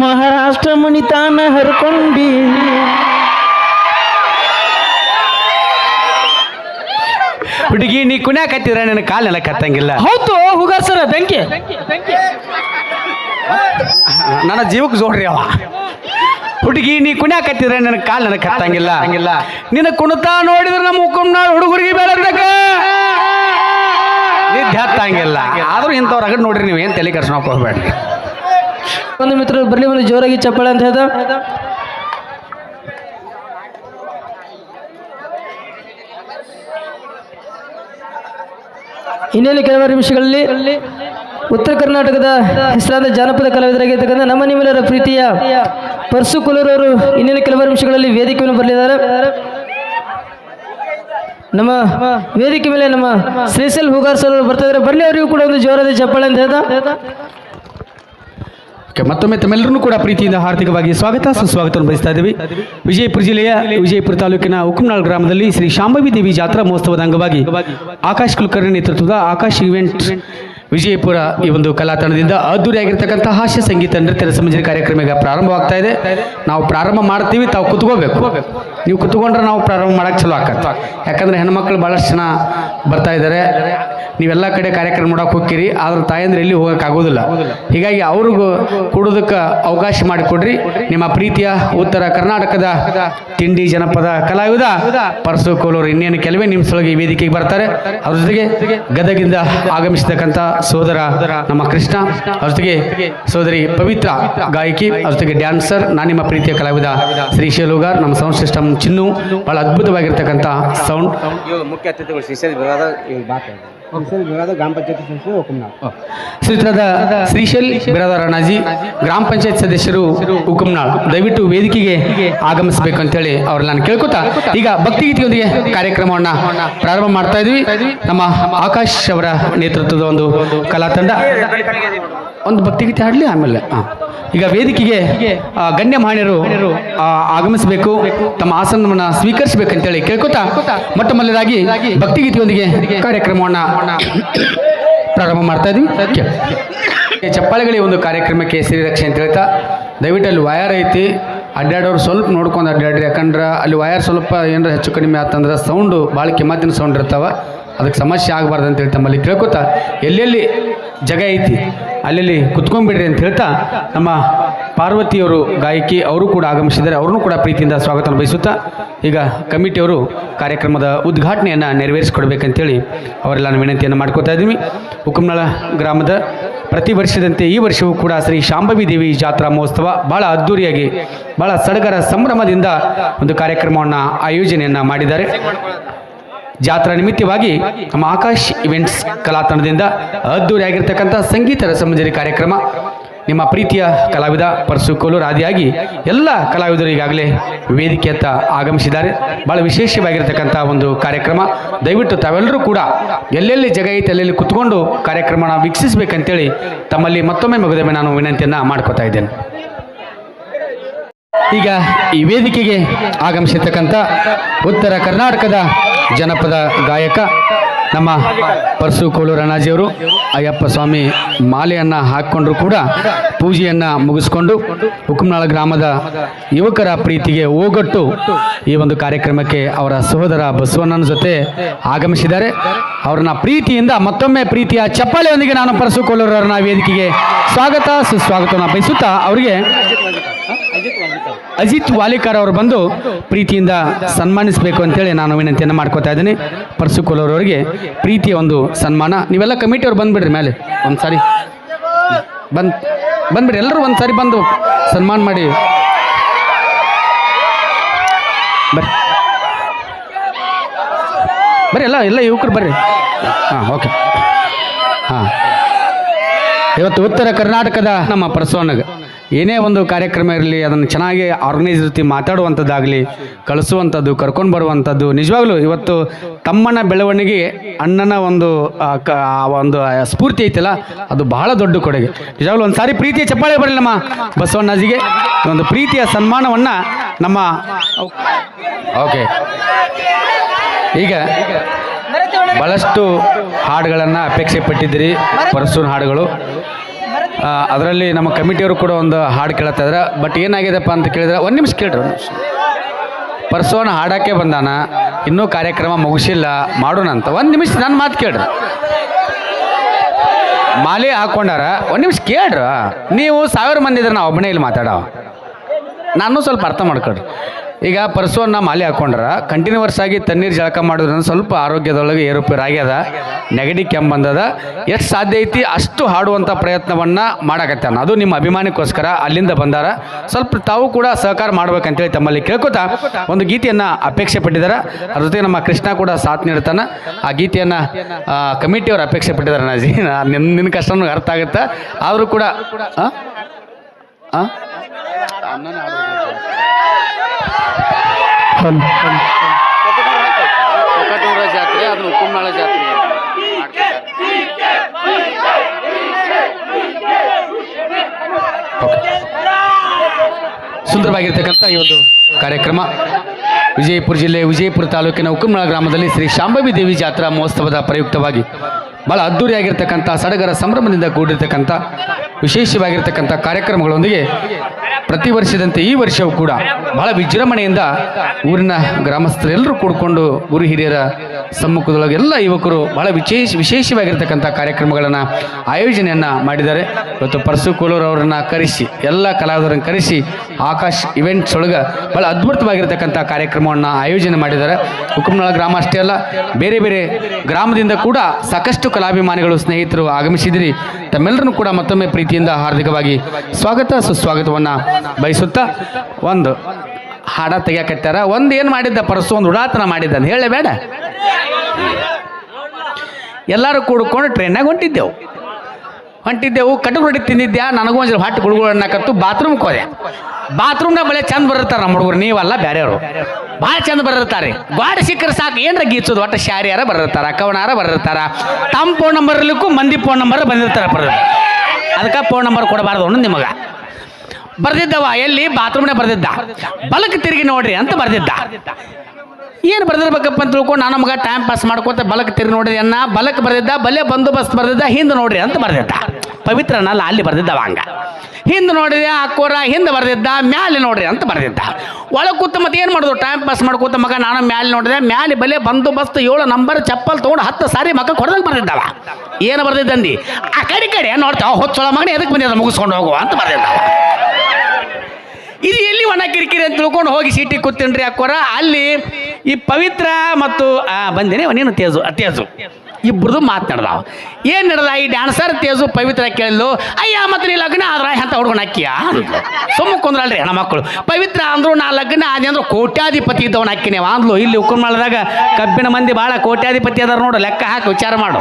ಮಹಾರಾಷ್ಟ್ರ ಮಣಿತಾನ ಹರ್ಕೊಂಡಿ. ಹುಡುಗಿ ನೀ ಕುಣ್ಯಾಕತ್ತಿದ್ರ ನನ್ನ ಕಾಲ್ ಕತ್ತಂಗಿಲ್ಲ. ಹತ್ತಂಗಿಲ್ಲ ಹೌದು ಹುಗಾರ್ ಸರ ಬೆಂಕಿ. ನನ್ನ ಜೀವಕ್ಕೆ ಜೋಡ್ರಿ ಅವ. ಹುಡುಗಿ ನೀ ಕುಣ್ಯಾಕತ್ತಿದ್ರೆ ನನ್ನ ಕಾಲ್ ನನಗೆ ಹತ್ತಂಗಿಲ್ಲ ನಿನ್ನ ಕುಣಿತ ನೋಡಿದ್ರೆ ನಮ್ಮ ಹುಕ್ಕುಮ್ನಾಳ್ ಹುಡುಗರಿಗೆ ಬೆಳಗ್ಬೇಕ ನಿದ್ದೆ ಹತ್ತಂಗಿಲ್ಲ. ಆದ್ರೂ ಇಂಥವ್ರ ಅಗಡ್ ನೋಡ್ರಿ ನೀವು ಏನು ತಲೆ ಕೆಡ್ಸ್ಕೊಳಕ್ ಹೋಗ್ಬೇಡ್ರಿ. ಒಂದು ಮಿತ್ರರು ಬರ್ಲಿ, ಒಂದು ಜೋರಾಗಿ ಚಪ್ಪಾಳೆ ಅಂತ ಹೇಳ್ದ ಇನ್ನೇನು ಕೆಲವು ನಿಮಿಷಗಳಲ್ಲಿ ಉತ್ತರ ಕರ್ನಾಟಕದ ಹೆಸರಾದ ಜಾನಪದ ಕಲಾವಿದರಾಗಿರ್ತಕ್ಕಂಥ ನಮ್ಮ ನಿಮ್ಮೆಲ್ಲರ ಪ್ರೀತಿಯ ಪರ್ಸು ಕುಲೂರವರು ಇನ್ನೇನು ಕೆಲವು ನಿಮಿಷಗಳಲ್ಲಿ ವೇದಿಕೆಯನ್ನು ಬರಲಿದ್ದಾರೆ ನಮ್ಮ ವೇದಿಕೆ ಮೇಲೆ ನಮ್ಮ ಶ್ರೀಸೆಲ್ ಹೂಗಾರ್ ಸರ್ ಬರ್ತಾ ಇದ್ದಾರೆ. ಬರಲಿ, ಅವರಿಗೂ ಕೂಡ ಒಂದು ಜೋರಾದ ಚಪ್ಪಾಳೆ ಅಂತ ಓಕೆ ಮತ್ತೊಮ್ಮೆ ತಮ್ಮೆಲ್ಲರೂ ಕೂಡ ಪ್ರೀತಿಯಿಂದ ಹಾರ್ದಿಕವಾಗಿ ಸ್ವಾಗತ, ಸುಸ್ವಾಗತವನ್ನು ಬಯಸ್ತಾ ಇದ್ದೀವಿ. ವಿಜಯಪುರ ಜಿಲ್ಲೆಯ ವಿಜಯಪುರ ತಾಲೂಕಿನ ಉಕ್ಕುಮ್ನಾಳ್ ಗ್ರಾಮದಲ್ಲಿ ಶ್ರೀ ಶಾಂಭವಿ ದೇವಿ ಜಾತ್ರಾ ಮಹೋತ್ಸವದ ಅಂಗವಾಗಿ ಆಕಾಶ್ ಕುಲಕರ್ಣಿ ನೇತೃತ್ವದ ಆಕಾಶ್ ಇವೆಂಟ್ ವಿಜಯಪುರ ಈ ಒಂದು ಕಲಾ ತಂಡದಿಂದ ಅದ್ದೂರಿಯಾಗಿರ್ತಕ್ಕಂಥ ಹಾಸ್ಯ ಸಂಗೀತ ನೃತ್ಯ ಸಂಬಂಧಿ ಕಾರ್ಯಕ್ರಮ ಈಗ ಪ್ರಾರಂಭವಾಗ್ತಾ ಇದೆ. ನಾವು ಪ್ರಾರಂಭ ಮಾಡ್ತೀವಿ, ತಾವು ಕುತ್ಕೋಬೇಕು. ನೀವು ಕುತ್ಕೊಂಡ್ರೆ ನಾವು ಪ್ರಾರಂಭ ಮಾಡೋಕ್ಕೆ ಚಲೋ ಆಗತ್ತೆ ಯಾಕಂದರೆ ಹೆಣ್ಮಕ್ಳು ಭಾಳಷ್ಟು ಜನ ಬರ್ತಾ ಇದ್ದಾರೆ. ನೀವೆಲ್ಲ ಕಡೆ ಕಾರ್ಯಕ್ರಮ ನೋಡಕ್ಕೆ ಹೋಗ್ತೀರಿ, ಆದ್ರೆ ತಾಯಂದ್ರೆ ಎಲ್ಲಿ ಹೋಗಕ್ಕೆ ಆಗೋದಿಲ್ಲ ಹೀಗಾಗಿ ಅವ್ರಿಗೂ ಕೊಡೋದಕ್ಕೆ ಅವಕಾಶ ಮಾಡಿಕೊಡ್ರಿ. ನಿಮ್ಮ ಪ್ರೀತಿಯ ಉತ್ತರ ಕರ್ನಾಟಕದ ತಿಂಡಿ ಜನಪದ ಕಲಾವಿದ ಪರಸು ಕೋಲೂರು ಇನ್ನೇನು ಕೆಲವೇ ನಿಮಿಷಗಳಿಗೆ ಈ ವೇದಿಕೆಗೆ ಬರ್ತಾರೆ, ಅವ್ರ ಜೊತೆಗೆ ಗದಗಿಂದ ಆಗಮಿಸತಕ್ಕಂಥ ಸೋದರ ನಮ್ಮ ಕೃಷ್ಣ, ಅವ್ರ ಜೊತೆಗೆ ಸೋದರಿ ಪವಿತ್ರ ಗಾಯಕಿ, ಅವ್ರ ಜೊತೆಗೆ ಡ್ಯಾನ್ಸರ್, ನಾನು ನಿಮ್ಮ ಪ್ರೀತಿಯ ಕಲಾವಿದ ಶ್ರೀ ಶೇಲುಗಾರ್, ನಮ್ಮ ಸೌಂಡ್ ಸಿಸ್ಟಮ್ ಚಿನ್ನು, ಬಹಳ ಅದ್ಭುತವಾಗಿರ್ತಕ್ಕಂಥ ಸೌಂಡ್. ಮುಖ್ಯ ಅತಿಥಿಗಳು ಬಿರಾದ ಗ್ರಾಮ ಸದಸ್ಯರು ಶ್ರೀಶೈಲ್ ಬಿರಾದರ ಅಣ್ಣಾಜಿ ಗ್ರಾಮ ಪಂಚಾಯತ್ ಸದಸ್ಯರು ಹುಕುಮ್ನಾಳ್ ದಯವಿಟ್ಟು ವೇದಿಕೆಗೆ ಆಗಮಿಸಬೇಕು ಅಂತೇಳಿ ಅವ್ರನ್ನ ನಾನು ಕೇಳ್ಕೊತಾ. ಈಗ ಭಕ್ತಿ ಗೀತೆಯೊಂದಿಗೆ ಕಾರ್ಯಕ್ರಮವನ್ನ ಪ್ರಾರಂಭ ಮಾಡ್ತಾ ಇದ್ವಿ. ನಮ್ಮ ಆಕಾಶ್ ಅವರ ನೇತೃತ್ವದ ಒಂದು ಕಲಾ ತಂಡ ಒಂದು ಭಕ್ತಿಗೀತೆ ಹಾಡಲಿ ಆಮೇಲೆ. ಹಾ. ಈಗ ವೇದಿಕೆಗೆ ಗಣ್ಯ ಆ, ಆಗಮಿಸಬೇಕು ತಮ್ಮ ಆಸನವನ್ನು ಸ್ವೀಕರಿಸಬೇಕು ಅಂತೇಳಿ ಕೇಳ್ಕೊತಾ ಮೊಟ್ಟ ಮೊದಲದಾಗಿ ಭಕ್ತಿಗೀತೆಯೊಂದಿಗೆ ಕಾರ್ಯಕ್ರಮವನ್ನು ಪ್ರಾರಂಭ ಮಾಡ್ತಾ ಈ ಚಪ್ಪಾಳೆಗಳಿಗೆ ಒಂದು ಕಾರ್ಯಕ್ರಮಕ್ಕೆ ಶ್ರೀರಕ್ಷೆ ಅಂತ ಹೇಳ್ತಾ ದಯವಿಟ್ಟು ಅಲ್ಲಿ ವಯರ್ ಐತಿ ಅಡ್ಡಾಡೋರು ಸ್ವಲ್ಪ ನೋಡ್ಕೊಂಡು ಅಡ್ಡಾಡ್ರಿ ಯಾಕಂದ್ರೆ ಅಲ್ಲಿ ವಯರ್ ಸ್ವಲ್ಪ ಏನಾರ ಹೆಚ್ಚು ಕಡಿಮೆ ಆತಂದ್ರೆ ಸೌಂಡು ಭಾಳ ಕಿಮ್ಮತ್ತಿನ ಸೌಂಡ್ ಇರ್ತಾವೆ ಅದಕ್ಕೆ ಸಮಸ್ಯೆ ಆಗಬಾರ್ದು ಅಂತೇಳಿ ತಮ್ಮಲ್ಲಿ ಕೇಳ್ಕೊತಾ ಎಲ್ಲೆಲ್ಲಿ ಜಾಗ ಐತಿ. ಅಲ್ಲಿ ಕುತ್ಕೊಂಡ್ಬಿಡ್ರಿ ಅಂತ ಹೇಳ್ತಾ ನಮ್ಮ ಪಾರ್ವತಿಯವರು ಗಾಯಕಿ ಅವರು ಕೂಡ ಆಗಮಿಸಿದ್ದಾರೆ. ಅವ್ರನ್ನೂ ಕೂಡ ಪ್ರೀತಿಯಿಂದ ಸ್ವಾಗತ ಬಯಸುತ್ತಾ ಈಗ ಕಮಿಟಿಯವರು ಕಾರ್ಯಕ್ರಮದ ಉದ್ಘಾಟನೆಯನ್ನು ನೆರವೇರಿಸಿಕೊಡ್ಬೇಕಂತೇಳಿ ಅವರೆಲ್ಲ ನಾನು ವಿನಂತಿಯನ್ನು ಮಾಡ್ಕೋತಾ ಇದ್ದೀವಿ. ಹುಕುಮ್ನಳ ಗ್ರಾಮದ ಪ್ರತಿ ವರ್ಷದಂತೆ ಈ ವರ್ಷವೂ ಕೂಡ ಶ್ರೀ ಶಾಂಭವಿ ದೇವಿ ಜಾತ್ರಾ ಮಹೋತ್ಸವ ಭಾಳ ಅದ್ದೂರಿಯಾಗಿ ಭಾಳ ಸಡಗರ ಸಂಭ್ರಮದಿಂದ ಒಂದು ಕಾರ್ಯಕ್ರಮವನ್ನು ಆಯೋಜನೆಯನ್ನು ಮಾಡಿದ್ದಾರೆ. ಜಾತ್ರಾ ನಿಮಿತ್ತವಾಗಿ ನಮ್ಮ ಆಕಾಶ್ ಇವೆಂಟ್ಸ್ ಕಲಾತಂಡದಿಂದ ಅದ್ದೂರಿಯಾಗಿರ್ತಕ್ಕಂಥ ಸಂಗೀತ ರಸಮಂಜರಿ ಕಾರ್ಯಕ್ರಮ ನಿಮ್ಮ ಪ್ರೀತಿಯ ಕಲಾವಿದ ಪರಸು ಕೋಲೂರು ಆದಿಯಾಗಿ ಎಲ್ಲ ಕಲಾವಿದರು ಈಗಾಗಲೇ ವೇದಿಕೆಯತ್ತ ಆಗಮಿಸಿದ್ದಾರೆ. ಭಾಳ ವಿಶೇಷವಾಗಿರ್ತಕ್ಕಂಥ ಒಂದು ಕಾರ್ಯಕ್ರಮ. ದಯವಿಟ್ಟು ತಾವೆಲ್ಲರೂ ಕೂಡ ಎಲ್ಲೆಲ್ಲಿ ಜಗ ಐತೆ ಅಲ್ಲೆಲ್ಲಿ ಕುತ್ಕೊಂಡು ಕಾರ್ಯಕ್ರಮನ ವೀಕ್ಷಿಸಬೇಕಂತೇಳಿ ತಮ್ಮಲ್ಲಿ ಮತ್ತೊಮ್ಮೆ ಮಗದೊಮ್ಮೆ ನಾನು ವಿನಂತಿಯನ್ನು ಮಾಡ್ಕೋತಾ ಇದ್ದೇನೆ. ಈಗ ಈ ವೇದಿಕೆಗೆ ಆಗಮಿಸಿರ್ತಕ್ಕಂಥ ಉತ್ತರ ಕರ್ನಾಟಕದ ಜನಪದ ಗಾಯಕ ನಮ್ಮ ಪರಸು ಕೋಲು ರಣಾಜಿಯವರು, ಅಯ್ಯಪ್ಪ ಸ್ವಾಮಿ ಮಾಲೆಯನ್ನು ಹಾಕ್ಕೊಂಡ್ರು ಕೂಡ ಪೂಜೆಯನ್ನು ಮುಗಿಸ್ಕೊಂಡು ಹುಕುಮ್ನಾಳ ಗ್ರಾಮದ ಯುವಕರ ಪ್ರೀತಿಗೆ ಓಗೊಟ್ಟು ಈ ಒಂದು ಕಾರ್ಯಕ್ರಮಕ್ಕೆ ಅವರ ಸಹೋದರ ಬಸವಣ್ಣನ ಜೊತೆ ಆಗಮಿಸಿದ್ದಾರೆ. ಅವ್ರನ್ನ ಪ್ರೀತಿಯಿಂದ ಮತ್ತೊಮ್ಮೆ ಪ್ರೀತಿಯ ಚಪ್ಪಾಳೆಯೊಂದಿಗೆ ನಾನು ಪರಸು ಕೋಲೂರವರನ್ನ ವೇದಿಕೆಗೆ ಸ್ವಾಗತ, ಸುಸ್ವಾಗತವನ್ನು ಬಯಸುತ್ತಾ ಅವರಿಗೆ ಅಜಿತ್ ವಾಲಿಕರ್. ಅವರು ಬಂದು ಪ್ರೀತಿಯಿಂದ ಸನ್ಮಾನಿಸಬೇಕು ಅಂತೇಳಿ ನಾನು ವಿನಂತಿಯನ್ನು ಮಾಡ್ಕೋತಾ ಇದ್ದೀನಿ. ಪರಸು ಅವರಿಗೆ ಪ್ರೀತಿಯ ಒಂದು ಸನ್ಮಾನ. ನೀವೆಲ್ಲ ಕಮಿಟಿಯವ್ರು ಬಂದುಬಿಡ್ರಿ ಮೇಲೆ. ಒಂದು ಸಾರಿ ಬಂದು, ಬಂದ್ಬಿಡ್ರಿ. ಎಲ್ಲರೂ ಒಂದು ಸಾರಿ ಬಂದು ಸನ್ಮಾನ ಮಾಡಿ. ಬರ್ರಿ. ಬರ್ರಿ, ಎಲ್ಲ ಎಲ್ಲ ಯುವಕರು ಬರ್ರಿ. ಹಾಂ, ಓಕೆ. ಹಾಂ. ಇವತ್ತು ಉತ್ತರ ಕರ್ನಾಟಕದ ನಮ್ಮ ಪರಸವಣ್ಣಗೆ ಏನೇ ಒಂದು ಕಾರ್ಯಕ್ರಮ ಇರಲಿ, ಅದನ್ನು ಚೆನ್ನಾಗಿ ಆರ್ಗನೈಸ್ ರೀತಿ ಮಾತಾಡುವಂಥದ್ದಾಗಲಿ, ಕಳಿಸುವಂಥದ್ದು, ಕರ್ಕೊಂಡು ಬರುವಂಥದ್ದು, ನಿಜವಾಗ್ಲೂ ಇವತ್ತು ತಮ್ಮನ ಬೆಳವಣಿಗೆ, ಅಣ್ಣನ ಒಂದು ಕ- ಒಂದು ಸ್ಫೂರ್ತಿ ಐತಲ್ಲ, ಅದು ಬಹಳ ದೊಡ್ಡ ಕೊಡುಗೆ. ನಿಜವಾಗ್ಲೂ ಒಂದು ಸಾರಿ ಪ್ರೀತಿಯ ಚಪ್ಪಾಳೆ ಬರಲಿ ನಮ್ಮ ಬಸವಣ್ಣಜಿಗೆ ಒಂದು ಪ್ರೀತಿಯ ಸನ್ಮಾನವನ್ನು ನಮ್ಮ, ಓಕೆ. ಈಗ ಬಹಳಷ್ಟು ಹಾಡುಗಳನ್ನು ಅಪೇಕ್ಷೆ ಪಟ್ಟಿದ್ದೀರಿ ಪರಸೂನ್ ಹಾಡುಗಳು. ಅದರಲ್ಲಿ ನಮ್ಮ ಕಮಿಟಿಯವರು ಕೂಡ ಒಂದು ಹಾಡು ಕೇಳ್ತಾ ಬಟ್ ಏನಾಗಿದೆಪ್ಪ ಅಂತ ಕೇಳಿದ್ರೆ ಒಂದು ನಿಮಿಷ ಕೇಳ್ರಿ ಒಂದು ನಿಮಿಷ. ಪರ್ಸೋನ ಹಾಡಕ್ಕೆ ಬಂದಾನ, ಇನ್ನೂ ಕಾರ್ಯಕ್ರಮ ಮುಗಿಸಿಲ್ಲ, ಮಾಡೋಣ ಅಂತ. ಒಂದು ನಿಮಿಷ ನನ್ನ ಮಾತು ಕೇಳ್ರಿ. ಮಾಲೆ ಹಾಕ್ಕೊಂಡಾರ ಒಂದು ನಿಮಿಷ ಕೇಳ್ರಿ. ನೀವು ಸಾವಿರ ಮಂದಿ ಇದ್ರೆ ನಾವು ಒಬ್ಬನೇ ಇಲ್ಲಿ ಮಾತಾಡೋ ನಾನು ಸ್ವಲ್ಪ ಅರ್ಥ ಮಾಡ್ಕೊಳ್ರಿ. ಈಗ ಪರಸುವನ್ನ ಮಾಲೆ ಹಾಕೊಂಡ್ರ ಕಂಟಿನ್ಯೂವರ್ಸ್ ಆಗಿ ತಣ್ಣೀರು ಜಳಕ ಮಾಡೋದ್ರಿಂದ ಸ್ವಲ್ಪ ಆರೋಗ್ಯದೊಳಗೆ ಏರುಪೇರು ಆಗ್ಯದ, ನೆಗಡಿ ಕೆಮ್ಮು ಬಂದದ. ಎಷ್ಟು ಸಾಧ್ಯ ಐತಿ? ಅಷ್ಟು ಹಾಡುವಂಥ ಪ್ರಯತ್ನವನ್ನು ಮಾಡಕತ್ತಾನ. ಅದು ನಿಮ್ಮ ಅಭಿಮಾನಕ್ಕೋಸ್ಕರ ಅಲ್ಲಿಂದ ಬಂದಾರ. ಸ್ವಲ್ಪ ತಾವು ಕೂಡ ಸಹಕಾರ ಮಾಡ್ಬೇಕಂತೇಳಿ ತಮ್ಮಲ್ಲಿ ಕೇಳ್ಕೊತಾ ಒಂದು ಗೀತೆಯನ್ನು ಅಪೇಕ್ಷೆ ಪಟ್ಟಿದ್ದಾರೆ ಅದ್ರ ಜೊತೆಗೆ ನಮ್ಮ ಕೃಷ್ಣ ಕೂಡ ಸಾಥ್ ನೀಡ್ತಾನೆ. ಆ ಗೀತೆಯನ್ನು ಕಮಿಟಿಯವರು ಅಪೇಕ್ಷೆ ಪಟ್ಟಿದ್ದಾರೆ ನಾಜಿ. ನಿನ್ನ ನಿನ್ನ ಕಷ್ಟನೂ ಅರ್ಥ ಆಗುತ್ತೆ? ಆದರೂ ಕೂಡ ಆ? ಜಾತ್ರೆ ಅದು ಉಪ್ಪುಮಾಳ ಜಾತ್ರೆ ಸುಂದರವಾಗಿರ್ತಕ್ಕಂಥ ಈ ಒಂದು ಕಾರ್ಯಕ್ರಮ. ವಿಜಯಪುರ ಜಿಲ್ಲೆ, ವಿಜಯಪುರ ತಾಲೂಕಿನ ಉಕ್ಕುಮಳ ಗ್ರಾಮದಲ್ಲಿ ಶ್ರೀ ಶಾಂಭವಿ ದೇವಿ ಜಾತ್ರಾ ಮಹೋತ್ಸವದ ಪ್ರಯುಕ್ತವಾಗಿ ಬಹಳ ಅದ್ದೂರಿಯಾಗಿರ್ತಕ್ಕಂಥ ಸಡಗರ ಸಂಭ್ರಮದಿಂದ ಕೂಡಿರ್ತಕ್ಕಂಥ ವಿಶೇಷವಾಗಿರ್ತಕ್ಕಂಥ ಕಾರ್ಯಕ್ರಮಗಳೊಂದಿಗೆ ಪ್ರತಿ ವರ್ಷದಂತೆ ಈ ವರ್ಷವೂ ಕೂಡ ಬಹಳ ವಿಜೃಂಭಣೆಯಿಂದ ಊರಿನ ಗ್ರಾಮಸ್ಥರೆಲ್ಲರೂ ಕೂಡಿಕೊಂಡು ಗುರು ಹಿರಿಯರ ಸಮ್ಮುಖದೊಳಗೆ ಎಲ್ಲ ಯುವಕರು ಬಹಳ ವಿಶೇಷ ವಿಶೇಷವಾಗಿರ್ತಕ್ಕಂಥ ಕಾರ್ಯಕ್ರಮಗಳನ್ನು, ಆಯೋಜನೆಯನ್ನು ಮಾಡಿದ್ದಾರೆ. ಇವತ್ತು ಪರಸು ಕೋಲೂರು ಅವರನ್ನು ಕರೆಸಿ, ಎಲ್ಲ ಕಲಾವಿದರನ್ನು ಕರೆಸಿ ಆಕಾಶ್ ಇವೆಂಟ್ಸ್ ಒಳಗೆ ಬಹಳ ಅದ್ಭುತವಾಗಿರ್ತಕ್ಕಂಥ ಕಾರ್ಯಕ್ರಮವನ್ನು ಆಯೋಜನೆ ಮಾಡಿದ್ದಾರೆ. ಹುಕುಮ್ನಾಳ ಗ್ರಾಮ ಅಷ್ಟೇ ಅಲ್ಲ, ಬೇರೆ ಬೇರೆ ಗ್ರಾಮದಿಂದ ಕೂಡ ಸಾಕಷ್ಟು ಕಲಾಭಿಮಾನಿಗಳು, ಸ್ನೇಹಿತರು ಆಗಮಿಸಿದಿರಿ. ತಮ್ಮೆಲ್ಲರನ್ನು ಕೂಡ ಮತ್ತೊಮ್ಮೆ ಪ್ರೀತಿಯಿಂದ ಹಾರ್ದಿಕವಾಗಿ ಸ್ವಾಗತ, ಸುಸ್ವಾಗತವನ್ನು ಬಯಸುತ್ತಾ ಒಂದು ಹಾಡ ತೆಗಿಯಕತ್ತಾರ. ಒಂದು ಏನು ಮಾಡಿದ್ದ? ಪರಸು ಒಂದು ಉಡಾತನ ಮಾಡಿದ್ದಾನೆ. ಹೇಳೇ ಬೇಡ. ಎಲ್ಲರೂ ಕೂಡ್ಕೊಂಡು ಟ್ರೈನಾಗ ಹೊಂಟಿದ್ದೆವು. ಹೊಂಟಿದ್ದೆವು ಕಟ್ಟು ರೊಟ್ಟಿ ತಿಂದಿದ್ದೆ ನನಗೂ ಒಂದು ಹೊಟ್ಟೆ ಗುಳುಗುಳನ್ನಕತ್ತು ಬಾತ್ರೂಮ್ಗೆ ಹೋದೆ. ಬಾತ್ರೂಮ್ನಾಗ ಬಳೆ ಚಂದ ಬರುತ್ತಾರೆ ನಮ್ಮ ಹುಡುಗರು, ನೀವಲ್ಲ ಬೇರೆಯವರು ಭಾಳ ಚಂದ ಬರಿರ್ತಾರೆ ಗಾಡಿ ಸಿಕ್ಕರೆ ಸಾಕು, ಏನ್ರ ಗೀಚೋದು? ಒಟ್ಟು ಶಾರಿಯಾರ ಬರ್ತಾರ ಕವನಾರ ಬರ್ತಾರ ತಮ್ಮ ಫೋನ್ ನಂಬರ್ ಇರ್ಲಿಕ್ಕೂ ಮಂದಿ ಫೋನ್ ನಂಬರ್ ಬಂದಿರ್ತಾರೆ ಬರ ಅದಕ್ಕೆ ಫೋನ್ ನಂಬರ್ ಕೊಡಬಾರ್ದು ಅವನು ನಿಮಗೆ. ಬರ್ದಿದ್ದವ, ಎಲ್ಲಿ? ಬಾತ್ರೂಮ್ನೇ ಬರ್ದಿದ್ದ. ಬಲಕ್ಕೆ ತಿರುಗಿ ನೋಡ್ರಿ ಅಂತ ಬರ್ದಿದ್ದ. ಏನು ಬರ್ದಿರ್ಬೇಕಪ್ಪ ಅಂತ ತಿಳ್ಕೊಂಡು ನಾನು ನಮಗೆ ಟೈಮ್ ಪಾಸ್ ಮಾಡ್ಕೊತ ಬಲಕ್ಕೆ ತಿರು ನೋಡಿದೆ. ಅನ್ನ ಬಲಕ್ಕೆ ಬರೆದಿದ್ದ, ಬಲೆ ಬಂದೋಬಸ್ತ್ ಬರೆದಿದ್ದ, ಹಿಂದೆ ನೋಡ್ರಿ ಅಂತ ಬರೆದಿದ್ದ. ಪವಿತ್ರನಲ್ಲ, ಅಲ್ಲಿ ಬರ್ದಿದ್ದವ ಹಂಗ. ಹಿಂದೆ ನೋಡಿದೆ, ಅಕ್ಕೋರ ಹಿಂದೆ ಬರೆದಿದ್ದ, ಮ್ಯಾಲೆ ನೋಡ್ರಿ ಅಂತ ಬರೆದಿದ್ದ. ಒಳಗೆ ಕೂತ ಮತ್ತೆ ಏನು ಮಾಡೋದು? ಟೈಮ್ ಪಾಸ್ ಮಾಡ್ಕೋತ ಮಗ ನಾನು ಮ್ಯಾಲೆ ನೋಡಿದೆ, ಮ್ಯಾಲೆ ಬಲೆ ಬಂದೋಬಸ್ತ್ ಏಳು ನಂಬರ್ ಚಪ್ಪಲ್ ತೊಗೊಂಡು ಹತ್ತು ಸಾರಿ ಮಗ ಹೊಡೆದಂಗೆ ಬರೆದಿದ್ದವ. ಏನು ಬರ್ದಿದ್ದಂದಿ ಆ ಕಡೆ ಕಡೆ ನೋಡ್ತಾವ ಹೊಚ್ಚೊಳ ಮಗನ ಎದಕ್ಕೆ ಬಂದಿದ್ದ? ಮುಗಿಸ್ಕೊಂಡು ಹೋಗುವ ಅಂತ ಬರ್ದಿದ್ದವ. ಇದು ಎಲ್ಲಿ ಒಣ ಕಿರಿಕಿರಿ ಅಂತ ತಿಳ್ಕೊಂಡು ಹೋಗಿ ಸೀಟಿಗೆ ರೀ ಅಕ್ಕೋರ. ಅಲ್ಲಿ ಈ ಪವಿತ್ರ ಮತ್ತು ಆ, ಬಂದಿನಿ ನೀನು ತೇಜು? ತೇಜು. ಇಬ್ಬರದು ಮಾತನಾಡ್ದಾವ ಏನು ನಡೆದ ಈ ಡ್ಯಾನ್ಸರ್ ತೇಜು ಪವಿತ್ರ ಕೇಳಿದ್ಲು. ಅಯ್ಯ ಮತ್ತೆ ನೀ ಲಗ್ನ ಆದ್ರ ಅಂತ ಹುಡುಗನ ಅಕ್ಕಿಯ? ಅಂದ್ಲು ಸುಮ್ಮ ಕುಂದ್ರಲ್ರಿ ಹೆಣ್ಮಕ್ಳು. ಪವಿತ್ರ ಅಂದ್ರು ನಾ ಲಗ್ನ ಆದಿ ಅಂದ್ರೆ ಕೋಟ್ಯಾಧಿಪತಿ ಇದ್ದವನ ಅಕ್ಕಿನೇವ ಅಂದ್ಲು. ಇಲ್ಲಿ ಉಕ್ಕುಮಾಳದಾಗ ಕಬ್ಬಿನ ಮಂದಿ ಭಾಳ ಕೋಟ್ಯಾಧಿಪತಿ ಅದಾರ ನೋಡು ಲೆಕ್ಕ ಹಾಕಿ ವಿಚಾರ ಮಾಡು.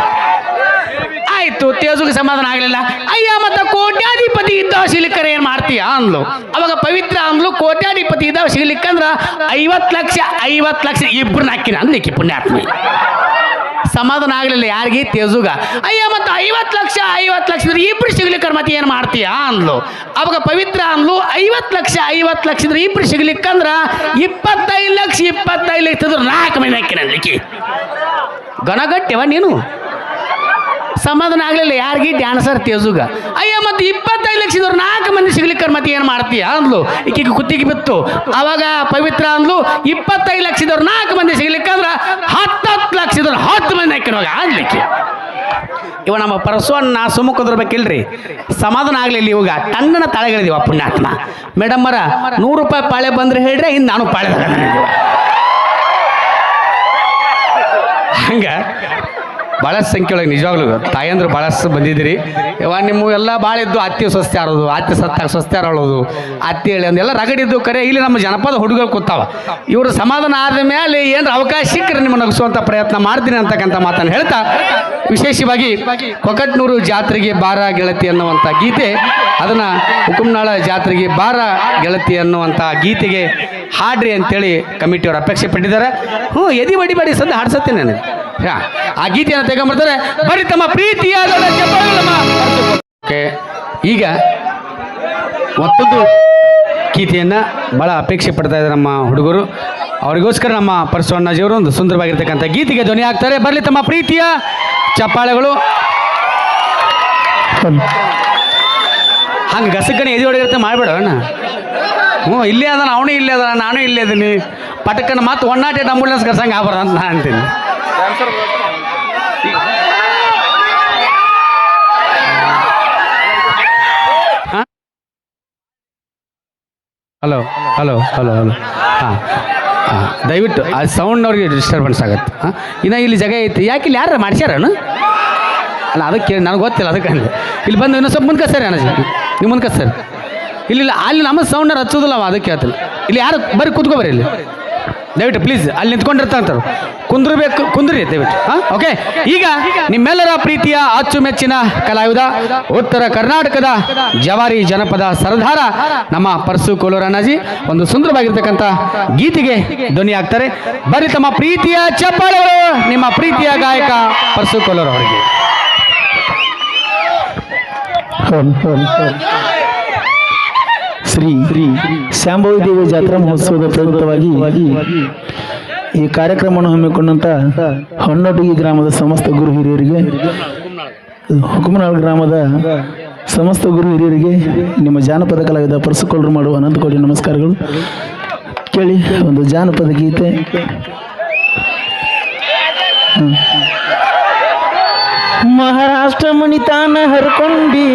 ಆಯ್ತು ತೇಜುಗೆ ಸಮಾಧಾನ ಆಗಲಿಲ್ಲ. ಅಯ್ಯ ಮತ್ತೆ ಕೋಟ್ಯಾಧಿಪತಿ ಇದ್ದವ ಸಿಗ್ಲಿಕ್ಕರ ಏನ್ ಮಾಡ್ತೀಯ ಅಂದ್ಲು. ಅವಾಗ ಪವಿತ್ರ ಅಂದ್ಲು, ಕೋಟ್ಯಾಧಿಪತಿ ಇದ್ದವ ಸಿಗ್ಲಿಕ್ಕಂದ್ರ ಐವತ್ತು ಲಕ್ಷ ಐವತ್ತು ಲಕ್ಷ ಇಬ್ಬರನ್ನ ಹಾಕಿನ ಅಂದ್ಲಿಕ್ಕೆ ಪುಣ್ಯಾತ್ಮಿ. ಸಮಾಧಾನ ಆಗಲಿಲ್ಲ ಯಾರಿಗೆ? ತೇಜುಗ. ಅಯ್ಯ, ಮತ್ತೆ ಐವತ್ತು ಲಕ್ಷ ಐವತ್ತು ಲಕ್ಷ ಇಬ್ರು ಸಿಗ್ಲಿಕ್ಕರ್ ಮತ್ತೆ ಏನು ಮಾಡ್ತೀಯ ಅಂದ್ಲು. ಅವಾಗ ಪವಿತ್ರ ಅಂದ್ಲು, ಐವತ್ತು ಲಕ್ಷ ಐವತ್ತು ಲಕ್ಷ ಇದ್ರೆ ಇಬ್ರು ಸಿಗ್ಲಿಕ್ಕಂದ್ರ ಇಪ್ಪತ್ತೈದು ಲಕ್ಷ ಇಪ್ಪತ್ತೈದು ಲಕ್ಷ ನಾಲ್ಕು ಮನೆ ಹಾಕಿನ ಅನ್ಲಿಕ್ಕೆ ಗಣಗಟ್ಟೆವ ನೀನು? ಸಮಾಧಾನ ಆಗಲಿಲ್ಲ. ಯಾರಿಗೆ ಡ್ಯಾನ್ಸರ್ ತೇಜುಗ ಅಯ್ಯ, ಮತ್ತೆ ಇಪ್ಪತ್ತೈದು ಲಕ್ಷದವ್ರು ನಾಲ್ಕು ಮಂದಿ ಸಿಗ್ಲಿಕ್ಕೆ ಮತ್ತೆ ಏನು ಮಾಡ್ತೀಯ ಅಂದ್ಲು. ಈಕೆ ಕುತ್ತಿಗೆ ಬಿತ್ತು. ಅವಾಗ ಪವಿತ್ರ ಅಂದ್ಲು, ಇಪ್ಪತ್ತೈದು ಲಕ್ಷದವ್ರು ನಾಲ್ಕು ಮಂದಿ ಸಿಗ್ಲಿಕ್ಕಂದ್ರೆ ಹತ್ತತ್ತು ಲಕ್ಷದವ್ರು ಹತ್ತು ಮಂದಿ ಹಾಕಿನವಾಗ ಆಗ್ಲಿಕ್ಕೆ ಇವ ನಮ್ಮ ಪರಸ್ವನ್ನ ಸುಮ್ಮ ಕುಂದಿರ್ಬೇಕಿಲ್ರಿ ಸಮಾಧಾನ ಆಗಲಿಲ್ಲ ಇವಾಗ. ತಣ್ಣನ ತಳಗಳಿದೀವ ಪುಣ್ಯಾತ್ಮ. ಮೇಡಮ್ಮರ ನೂರು ರೂಪಾಯಿ ಪಾಳೆ ಬಂದ್ರೆ ಹೇಳ್ರೆ ಇನ್ನು ನಾನು ಪಾಳೆ ಹಂಗ ಭಾಳಷ್ಟು ಸಂಖ್ಯೆ ಒಳಗೆ ನಿಜವಾಗ್ಲೂ ತಾಯಂದ್ರು ಭಾಳಷ್ಟು ಬಂದಿದ್ದೀರಿ. ಇವ ನಿಮ್ಮ ಎಲ್ಲ ಭಾಳ ಇದ್ದು ಅತ್ತಿ ಸ್ವಸ್ತಿ ಆರೋದು ಅತ್ತಿ ಸತ್ತಾಗ ಸ್ವಸ್ತಿ ಆರೋಳೋದು ಅತ್ತಿ ಹೇಳಿ ಅಂದೆಲ್ಲ ರಗಡಿದ್ದು ಕರೆ ಇಲ್ಲಿ ನಮ್ಮ ಜನಪದ ಹುಡುಗರು ಕೂತಾವ. ಇವರು ಸಮಾಧಾನ ಆದ ಮೇಲೆ ಏನಾರ ಅವಕಾಶ ಸಿಕ್ಕರೆ ನಿಮ್ಮ ನಗಿಸುವಂಥ ಪ್ರಯತ್ನ ಮಾಡ್ತೀನಿ ಅಂತಕ್ಕಂಥ ಮಾತನ್ನು ಹೇಳ್ತಾ, ವಿಶೇಷವಾಗಿ ಕೊಕಟ್ನೂರು ಜಾತ್ರೆಗೆ ಬಾರ ಗೆಳತಿ ಅನ್ನುವಂಥ ಗೀತೆ, ಅದನ್ನು ಹುಕುಮ್ನಾಳ ಜಾತ್ರೆಗೆ ಬಾರ ಗೆಳತಿ ಅನ್ನುವಂಥ ಗೀತೆಗೆ ಹಾಡ್ರಿ ಅಂತೇಳಿ ಕಮಿಟಿಯವರು ಅಪೇಕ್ಷೆ ಪಟ್ಟಿದ್ದಾರೆ. ಹ್ಞೂ, ಎದಿ ಬಡಿ ಬಡಿ ಸದ್ದು ಹಾಡ್ಸತ್ತೆ ನಾನು. ಆ ಗೀತೆಯನ್ನು ತೆಗೊಂಬರ್ತಾರೆ ಬರೀ ತಮ್ಮ ಪ್ರೀತಿಯಾದ ಈಗ ಮತ್ತೊಂದು ಗೀತೆಯನ್ನು ಭಾಳ ಅಪೇಕ್ಷೆ ಪಡ್ತಾ ಇದ್ದಾರೆ ನಮ್ಮ ಹುಡುಗರು. ಅವರಿಗೋಸ್ಕರ ನಮ್ಮ ಪರಶುವಣ್ಣಜಿಯವರು ಒಂದು ಸುಂದರವಾಗಿರ್ತಕ್ಕಂಥ ಗೀತೆಗೆ ಧ್ವನಿ ಹಾಕ್ತಾರೆ. ಬರಲಿ ತಮ್ಮ ಪ್ರೀತಿಯ ಚಪ್ಪಾಳೆಗಳು. ಹಂಗೆ ಗಸಗಣಿ ಎದಿ ಹೊಡೆಗಿರ್ತ ಮಾಡಬೇಡ ಅಣ್ಣ. ಹ್ಞೂ, ಇಲ್ಲೇ ಅದಾನ, ಅವನು ಇಲ್ಲೇ ಅದಾನ, ನಾನು ಇಲ್ಲೇ ಇದ್ದೀನಿ ಪಟಕನ ಮಾತು ಒನ್ ನಾಟ್ ಏಟ್ ಅಂಬುಲೆನ್ಸ್ ಕರ್ಸಂಗೆ ಆಗ್ಬಾರ್ದು ಅಂತ ನಾನು ಅಂತೀನಿ. Hello hello hello hello. ಹಾಂ ಹಾಂ. ದಯವಿಟ್ಟು ಆ ಸೌಂಡ್ ಅವ್ರಿಗೆ ಡಿಸ್ಟರ್ಬೆನ್ಸ್ ಆಗುತ್ತೆ. ಹಾಂ? ಇನ್ನು ಇಲ್ಲಿ ಜಾಗ ಐತಿ. ಯಾಕೆ ಇಲ್ಲಿ ಯಾರು ಮಾಡ್ಸ್ಯಾರನು? ಅಲ್ಲ, ಅದಕ್ಕೆ ನನಗೆ ಗೊತ್ತಿಲ್ಲ, ಅದಕ್ಕೆ ಅಂದೆ. ಇಲ್ಲಿ ಬಂದು ಇನ್ನೊಂದು ಸ್ವಲ್ಪ ಮುಂದ್ಕೆ ಸರ್ ಅಣ್ಣ ನಿಮ್ಮ ಮುಂದ್ಕೆ ಸರ್. ಇಲ್ಲಿ ಅಲ್ಲಿ ನಮ್ಮ ಸೌಂಡರ್ ಹಚ್ಚೋದಿಲ್ಲ ಅದಕ್ಕೆ ಹೇಳ್ತಿಲ್ಲ ಇಲ್ಲಿ ಯಾರು ಬರ್ರಿ ಕೂತ್ಕೊ ಬರ್ರಿ ಇಲ್ಲಿ. ದಯವಿಟ್ಟು ಪ್ಲೀಸ್ ಅಲ್ಲಿ ನಿಂತ್ಕೊಂಡಿರ್ತಾರೆ ಕುಂದ್ರಬೇಕು, ಕುಂದ್ರಿ, ದಯವಿಟ್ಟು. ಹಾಂ ಓಕೆ ಈಗ ನಿಮ್ಮೆಲ್ಲರ ಪ್ರೀತಿಯ ಅಚ್ಚುಮೆಚ್ಚಿನ ಕಲಾವಿದ, ಉತ್ತರ ಕರ್ನಾಟಕದ ಜವಾರಿ ಜನಪದ ಸರದಾರ, ನಮ್ಮ ಪರಸು ಕೋಲೂರಣ್ಣಾಜಿ, ಒಂದು ಸುಂದರವಾಗಿರ್ತಕ್ಕಂಥ ಗೀತೆಗೆ ಧ್ವನಿ ಆಗ್ತಾರೆ ಬರಿ ತಮ್ಮ ಪ್ರೀತಿಯ ಚಪ್ಪಾಳೆಗಳು, ನಿಮ್ಮ ಪ್ರೀತಿಯ ಗಾಯಕ ಪರಸು ಕೋಲೂರ್ ಅವರಿಗೆ ಶ್ರೀ ಶಾಂಭವಿ ದೇವಿ ಜಾತ್ರಾ ಮಹೋತ್ಸವದ ಪ್ರಯುಕ್ತವಾಗಿ ಈ ಕಾರ್ಯಕ್ರಮವನ್ನು ಹಮ್ಮಿಕೊಂಡಂತ ಹೊನ್ನಟಗಿ ಗ್ರಾಮದ ಸಮಸ್ತ ಗುರು ಹಿರಿಯರಿಗೆ, ಹುಕುಮನಾಳ್ ಗ್ರಾಮದ ಸಮಸ್ತ ಗುರು ಹಿರಿಯರಿಗೆ, ನಿಮ್ಮ ಜಾನಪದ ಕಲಾವಿದ ಪರಸುಕೊಳ್ಳರು ಮಾಡುವ ಅನಂತ ಕೋಟಿ ನಮಸ್ಕಾರಗಳು. ಕೇಳಿ ಒಂದು ಜಾನಪದ ಗೀತೆ. ಮಹಾರಾಷ್ಟ್ರ ಮುನಿತಾನ ಹರ್ಕೊಂಡಿ.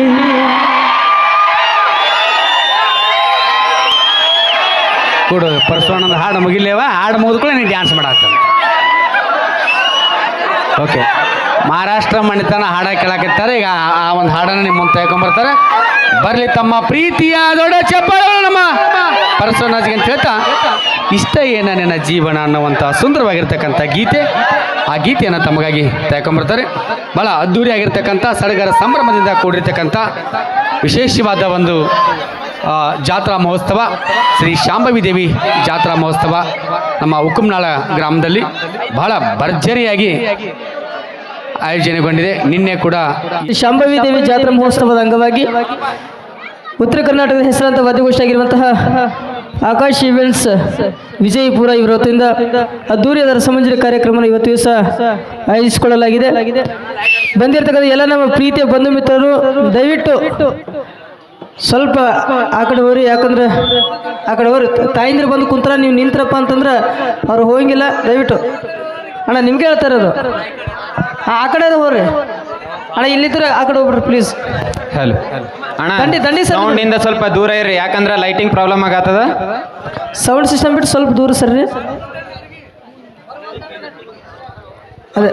ಕೊಡು ಪರಶುವಣ್ಣನ ಹಾಡು ಮುಗಿಲೇವ? ಹಾಡು ಮುಗಿದ್ಕೊಳ್ಳಿ ನೀನು ಡ್ಯಾನ್ಸ್ ಮಾಡಾಕ್ತಾನೆ ಓಕೆ ಮಹಾರಾಷ್ಟ್ರ ಮಣಿತನ ಹಾಡ ಕೇಳಾಕತ್ತಾರೆ. ಈಗ ಆ- ಒಂದು ಹಾಡನ್ನು ನಿಮ್ಮ ಮುಂದೆ ತೆಗೆಕೊಂಬರ್ತಾರೆ ಬರಲಿ ತಮ್ಮ ಪ್ರೀತಿಯ ದೊಡ್ಡ ಚಪ್ಪಾಳೆಗಳು ನಮ್ಮ ಪರಶುವಣ್ಣಜಿಗೆ ಅಂತ ಹೇಳ್ತಾ, ಇಷ್ಟ ಏನ ನಿನ್ನ ಜೀವನ ಅನ್ನುವಂಥ ಸುಂದರವಾಗಿರ್ತಕ್ಕಂಥ ಗೀತೆ, ಆ ಗೀತೆಯನ್ನು ತಮಗಾಗಿ ತೆಗೆಕೊಂಬರ್ತಾರೆ ಭಾಳ ಅದ್ಧೂರಿಯಾಗಿರ್ತಕ್ಕಂಥ ಸಡಗರ ಸಂಭ್ರಮದಿಂದ ಕೂಡಿರ್ತಕ್ಕಂಥ ವಿಶೇಷವಾದ ಒಂದು ಜಾತ್ರಾ ಮಹೋತ್ಸವ ಶ್ರೀ ಶಾಂಭವಿ ದೇವಿ ಜಾತ್ರಾ ಮಹೋತ್ಸವ ನಮ್ಮ ಉಕ್ಕುಮ್ನಾಳ ಗ್ರಾಮದಲ್ಲಿ ಬಹಳ ಭರ್ಜರಿಯಾಗಿ ಆಯೋಜನೆಗೊಂಡಿದೆ. ನಿನ್ನೆ ಕೂಡ ಶಾಂಭವಿ ದೇವಿ ಜಾತ್ರಾ ಮಹೋತ್ಸವದ ಅಂಗವಾಗಿ ಉತ್ತರ ಕರ್ನಾಟಕದ ಹೆಸರಾಂತ ವಾದ್ಯಗೋಷ್ಠಿಯಾಗಿರುವಂತಹ ಆಕಾಶ್ ಇವೆಂಟ್ಸ್ ವಿಜಯಪುರ ಇವರ ವತಿಯಿಂದ ಅದ್ದೂರಿ ಅದರ ಕಾರ್ಯಕ್ರಮ ಇವತ್ತು ದಿವಸ ಆಯೋಜಿಸಿಕೊಳ್ಳಲಾಗಿದೆ. ಬಂದಿರತಕ್ಕಂಥ ಎಲ್ಲ ನಮ್ಮ ಪ್ರೀತಿಯ ಬಂಧು ಮಿತ್ರರು, ದಯವಿಟ್ಟು ಸ್ವಲ್ಪ ಆ ಕಡೆ ಹೋರಿ ಯಾಕಂದ್ರೆ ಆ ಕಡೆ ಹೋರಿ. ತಾಯಿಂದ್ರ ಬಂದು ಕುಂತರ ನೀವು ನಿಂತ್ರಪ್ಪ ಅಂತಂದ್ರೆ ಅವ್ರು ಹೋಗಿಲ್ಲ ದಯವಿಟ್ಟು. ಅಣ್ಣ ನಿಮ್ಗೆ ಹೇಳ್ತಾ ಇರೋದು ಆ ಆ ಕಡೆ ಹೋಗ್ರಿ ಅಣ್ಣ ಇಲ್ಲಿದ್ರೆ ಆ ಕಡೆ ಹೋಗ್ಬಿಡ್ರಿ ಪ್ಲೀಸ್ ಹಲೋ. ಅಣ್ಣ ದಂಡಿ- ದಂಡಿ ಸರ್. ಸೌಂಡ್ ಇಂದ ಸ್ವಲ್ಪ ದೂರ ಇರ್ರಿ ಯಾಕಂದ್ರೆ ಲೈಟಿಂಗ್ ಪ್ರಾಬ್ಲಮ್ ಆಗತ್ತದ? ಸೌಂಡ್ ಸಿಸ್ಟಮ್ ಬಿಟ್ಟು ಸ್ವಲ್ಪ ದೂರ ಸರ್ರಿ ಅದೇ.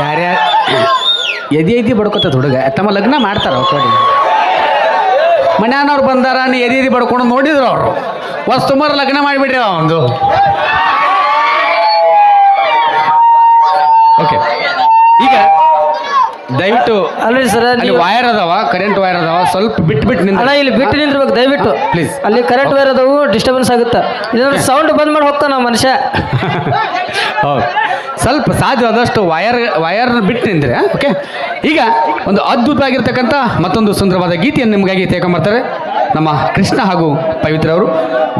ಯಾರ್ಯಾರ ಎದಿ ಎದಿ ಬಡ್ಕೊತದ ಹುಡುಗ. ತಮ್ಮ ಲಗ್ನ ಮಾಡ್ತಾರ ಕೊಡಿ ಮನ್ಯಾನವ್ರು ಬಂದಾರ ನೀ ಎದಿ ಎದಿ ಬಡ್ಕೊಂಡು ನೋಡಿದ್ರು ಅವರು. ವಸ್ತು ಲಗ್ನ ಮಾಡಿಬಿಡ್ರಿ ಅವನು ಓಕೆ ಈಗ ದಯವಿಟ್ಟು ಅಲ್ಲಿ ಸರ್ ಅಲ್ಲಿ ವೈರ್ ಅದಾವ ಕರೆಂಟ್ ವೈರ್ ಅದಾವ ಸ್ವಲ್ಪ ಬಿಟ್ಟು ಬಿಟ್ಟು ನಿಂತ ಅಣ್ಣ ಇಲ್ಲಿ ಬಿಟ್ಟು ನಿಂದಿರ್ಬೇಕು ದಯವಿಟ್ಟು. ಪ್ಲೀಸ್ ಅಲ್ಲಿ ಕರೆಂಟ್ ವೈರ್ ಅದಾವು ಡಿಸ್ಟರ್ಬೆನ್ಸ್ ಆಗುತ್ತೆ? ಇಲ್ಲಾಂದ್ರೆ ಸೌಂಡ್ ಬಂದ್ ಮಾಡಿ ಹೋಗ್ತಾನ ಮನುಷ್ಯ. ಹೌದು ಸ್ವಲ್ಪ ಸಾಧ್ಯವಾದಷ್ಟು ವಯರ್ ವಯರ್ ಬಿಟ್ಟು ನಿಂದ್ರೆ ಓಕೆ ಈಗ ಒಂದು ಅದ್ಭುತವಾಗಿರ್ತಕ್ಕಂಥ ಮತ್ತೊಂದು ಸುಂದರವಾದ ಗೀತೆಯನ್ನು ನಿಮಗಾಗಿ ತಗೊಂಬರ್ತಾರೆ ನಮ್ಮ ಕೃಷ್ಣ ಹಾಗೂ ಪವಿತ್ರ ಅವರು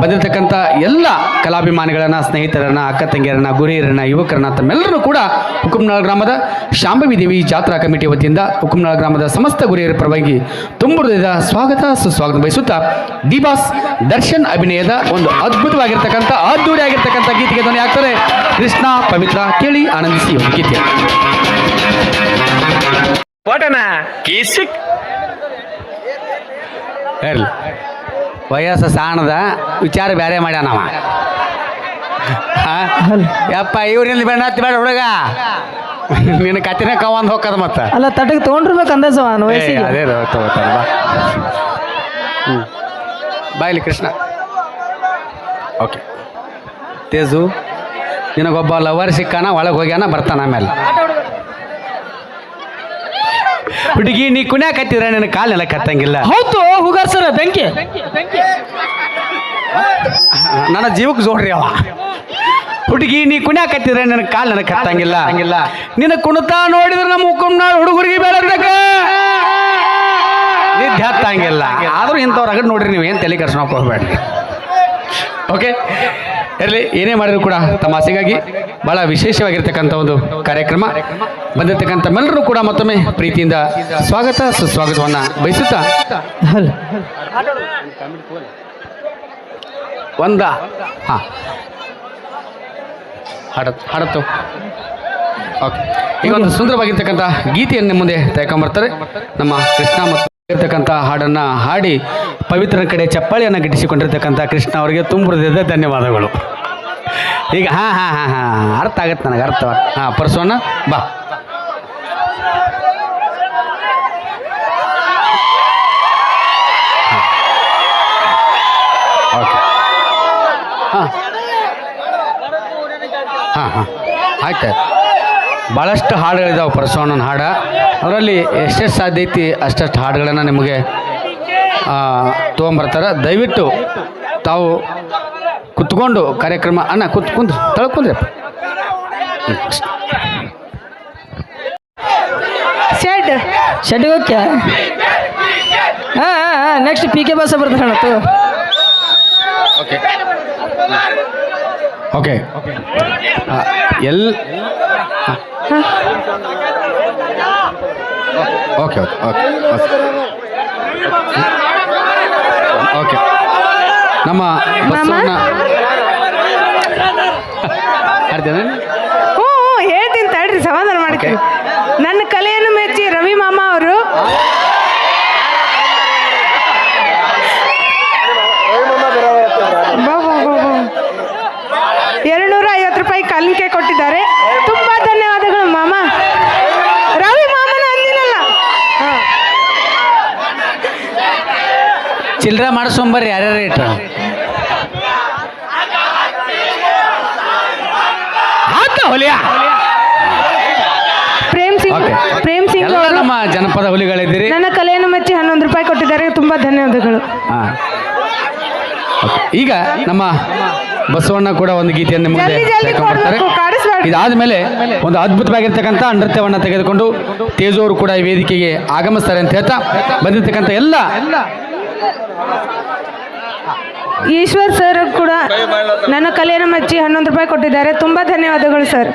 ಬಂದಿರತಕ್ಕಂಥ ಎಲ್ಲ ಕಲಾಭಿಮಾನಿಗಳನ್ನ ಸ್ನೇಹಿತರನ್ನ ಅಕ್ಕ ತಂಗಿಯರನ್ನ ಗುರಿಯರನ್ನ ಯುವಕರನ್ನ ತಮ್ಮೆಲ್ಲರೂ ಕೂಡ ಹುಕುಮ್ನಾಳ್ ಗ್ರಾಮದ ಶಾಂಭವಿ ದೇವಿ ಜಾತ್ರಾ ಕಮಿಟಿ ವತಿಯಿಂದ ಹುಕುಮ್ನಾಳ್ ಗ್ರಾಮದ ಸಮಸ್ತ ಗುರಿಯರ ಪರವಾಗಿ ತುಂಬುರದ ಸ್ವಾಗತ ಸುಸ್ವಾಗತ ಬಯಸುತ್ತಾ ದಿಬಾಸ್ ದರ್ಶನ್ ಅಭಿನಯದ ಒಂದು ಅದ್ಭುತವಾಗಿರ್ತಕ್ಕಂಥ ಅದ್ದೂರಿ ಆಗಿರ್ತಕ್ಕಂಥ ಗೀತೆಗೆ ಧ್ವನಿ ಆಗ್ತಾರೆ ಕೃಷ್ಣ ಪವಿತ್ರ ಕೇಳಿ ಆನಂದಿಸಿ ಒಂದು ಗೀತೆ. ಇರ್ಲಿ. ವಯಸ್ಸು ಸಾಣದ ವಿಚಾರ ಬೇರೆ ಮಾಡ್ಯಾನವ? ಯಪ್ಪ ಇವ್ರಿಂದ ಬೇಡ ಹತ್ತಿ ಬೇಡ ಹುಡುಗ. ನಿನ್ನ ಕತ್ತಿನ ಕವಂದ್ ಹೋಗದ ಮತ್ತೆ. ಅಲ್ಲ ತಟಕ್ ತಗೊಂಡಿರ್ಬೇಕು ಅವನ ಅದೇ ಹ್ಞೂ ಬಾಯ್ಲಿ ಕೃಷ್ಣ. ಓಕೆ. ತೇಜು ನಿನಗೊಬ್ಬ ಲವರ್ ಸಿಕ್ಕಾನ ಒಳಗೆ ಹೋಗ್ಯಾನ ಬರ್ತಾನ ಆಮೇಲೆ. ಹುಡುಗಿ ನೀ ಕುಣ್ಯಾಕ ನನ್ನ ಕಾಲೆಲ್ಲ ಕತ್ತಂಗಿಲ್ಲ. ಹೌದು ಹುಗಾರ್ ಸರ್ ಬೆಂಕಿ. ನನ್ನ ಜೀವಕ್ಕೆ ಜೋಡ್ರಿ ಅವ. ಹುಡುಗಿ ನೀ ಕುಣ್ಯಾಕತ್ತಿದ್ರೆ ನನ್ನ ಕಾಲು ನನಗೆ ಕತ್ತಂಗಿಲ್ಲ. ಹಂಗಿಲ್ಲ ನಿನ್ನ ಕುಣಿತಾ ನೋಡಿದ್ರೆ ನಮ್ಮ ಹುಕ್ಕುಮ್ನ ಹುಡುಗರಿಗೆ ಬೇಡ ನಿದ್ದೆ ಹತ್ತಂಗಿಲ್ಲ ಆದರೂ ಇಂಥವ್ರ ಅಗಡ್ ನೋಡ್ರಿ ನೀವು ಏನು ತಲೆ ಕೆಡ್ಸ್ಕೊಳಕ್ ಹೋಗ್ಬೇಡ್ರಿ. ಓಕೆ ಇರಲಿ ಏನೇ ಮಾಡಿದ್ರು ಕೂಡ ತಮಾಸೆಗಾಗಿ ಬಹಳ ವಿಶೇಷವಾಗಿರ್ತಕ್ಕಂಥ ಒಂದು ಕಾರ್ಯಕ್ರಮ ಬಂದಿರತಕ್ಕಂಥ ಎಲ್ಲರೂ ಕೂಡ ಮತ್ತೊಮ್ಮೆ ಪ್ರೀತಿಯಿಂದ ಸ್ವಾಗತ ಸುಸ್ವಾಗತವನ್ನು ಬಯಸುತ್ತಾ? ಒಂದ. ಹಾಂ. ಹಾಡತ್ ಹಾಡತ್ತು. ಓಕೆ. ಈಗ ಒಂದು ಸುಂದರವಾಗಿರ್ತಕ್ಕಂಥ ಗೀತೆಯನ್ನು ಮುಂದೆ ತೆಗೆಕೊಂಬರ್ತಾರೆ ನಮ್ಮ ಕೃಷ್ಣ ಮತ್ತು ಇರ್ತಕ್ಕಂಥ ಹಾಡನ್ನು ಹಾಡಿ ಪವಿತ್ರನ ಕಡೆ ಚಪ್ಪಾಳಿಯನ್ನು ಗಿಟ್ಟಿಸಿಕೊಂಡಿರ್ತಕ್ಕಂಥ ಕೃಷ್ಣ ಅವರಿಗೆ ತುಂಬ ಹೃದಯದ ಧನ್ಯವಾದಗಳು. ಈಗ ಹಾಂ ಹಾಂ ಹಾಂ ಹಾಂ, ಅರ್ಥ ಆಗತ್ತೆ ನನಗೆ, ಅರ್ಥ ಹಾಂ, ಪರಸೋಣ, ಬಾ. ಹಾಂ. ಹಾಂ. ಹಾಂ ಆಯ್ತು ಭಾಳಷ್ಟು ಹಾಡುಗಳಿದಾವೆ ಪರಸೋಣನ ಹಾಡ. ಅದರಲ್ಲಿ ಎಷ್ಟೆಷ್ಟು ಸಾಧ್ಯ ಐತಿ ಅಷ್ಟಷ್ಟು ಹಾಡುಗಳನ್ನು ನಿಮಗೆ ತೊಗೊಂಬರ್ತಾರೆ. ದಯವಿಟ್ಟು ತಾವು ಕುತ್ಕೊಂಡು ಕಾರ್ಯಕ್ರಮ ಅಣ್ಣ ಕುತ್ಕೊಂಡು ತಳ್ಕೊಂಡ್ರೆ ಶೆಡ್ ಶೆಡ್ ಓಕೆ ಹಾಂ ಹಾಂ ನೆಕ್ಸ್ಟ್ ಪಿ ಕೆ ಬಾಸ ಬರ್ತಾರೆ ಅಣ್ಣತ್ತು ಓಕೆ. ಓಕೆ ಎಲ್ ಓಕೆ ಓಕೆ ಓಕೆ ಓಕೆ ನಮ್ಮ ಬಸವಣ್ಣ. ಹ್ಞೂ ಹ್ಞೂ ಹೇಳ್ತೀನಿ ತಡ್ರಿ ಸಮಾಧಾನ ಮಾಡ್ತೀನಿ. ನನ್ನ ಕಲೆಯನ್ನು ಮೆಚ್ಚಿ ರವಿ ಮಾಮ ಅವರು. ಎರಡ್ನೂರ ಐವತ್ತು ರೂಪಾಯಿ ಕಲಿಕೆ ಕೊಟ್ಟಿದ್ದಾರೆ ತುಂಬಾ ಧನ್ಯವಾದಗಳು ಮಾಮ ರವಿ ಮಾಮನ ಅಂದಿನಲ್ಲ ಹಾ. ಚಿಲ್ಲರ ಮಾಡಿಸ್ಕೊಂಬರ್ರಿ ಯಾರ್ಯಾರು ರೇಟ್ ಆತ ಹೊಲಿಯ. ಪ್ರೇಮ್ ಸಿಂಗ್ ಪ್ರೇಮ್ ಸಿಂಗ್ ಎಲ್ಲ ಅವರು. ನಮ್ಮ ಜನಪದ ಹುಲಿಗಳಿದ್ದೀರಿ. ನನ್ನ ಕಲೆಯನ್ನು ಮೆಚ್ಚಿ ಹನ್ನೊಂದು ರೂಪಾಯಿ ಕೊಟ್ಟಿದ್ದಾರೆ ತುಂಬಾ ಧನ್ಯವಾದಗಳು. ಹಾಂ. ಈಗ ನಮ್ಮ ಬಸವಣ್ಣ ಕೂಡ ಒಂದು ಗೀತೆಯನ್ನು ಮುಂದೆ ಜಲ್ದಿ ಜಲ್ದಿ ತೆಗೆದುಕೊಂಡ್ಬರ್ತಾರೆ. ಕೊಡ್ಬೇಕು, ಕಾಡಿಸ್ಬೇಡ. ಇದಾದ್ಮೇಲೆ ಒಂದು ಅದ್ಭುತವಾಗಿರ್ತಕ್ಕಂಥ ನೃತ್ಯವನ್ನು ತೆಗೆದುಕೊಂಡು ತೇಜೋರು ಅವರು ಕೂಡ ಈ ವೇದಿಕೆಗೆ ಆಗಮಿಸ್ತಾರೆ ಅಂತ ಹೇಳ್ತಾ ಬಂದಿರ್ತಕ್ಕಂಥ ಎಲ್ಲ ಈಶ್ವರ್ ಸರ್ ಕೂಡ ನನ್ನ ಕಲೆಯನ್ನು ಮಚ್ಚಿ ಹನ್ನೊಂದು ರೂಪಾಯಿ ಕೊಟ್ಟಿದ್ದಾರೆ. ತುಂಬಾ ಧನ್ಯವಾದಗಳು ಸರ್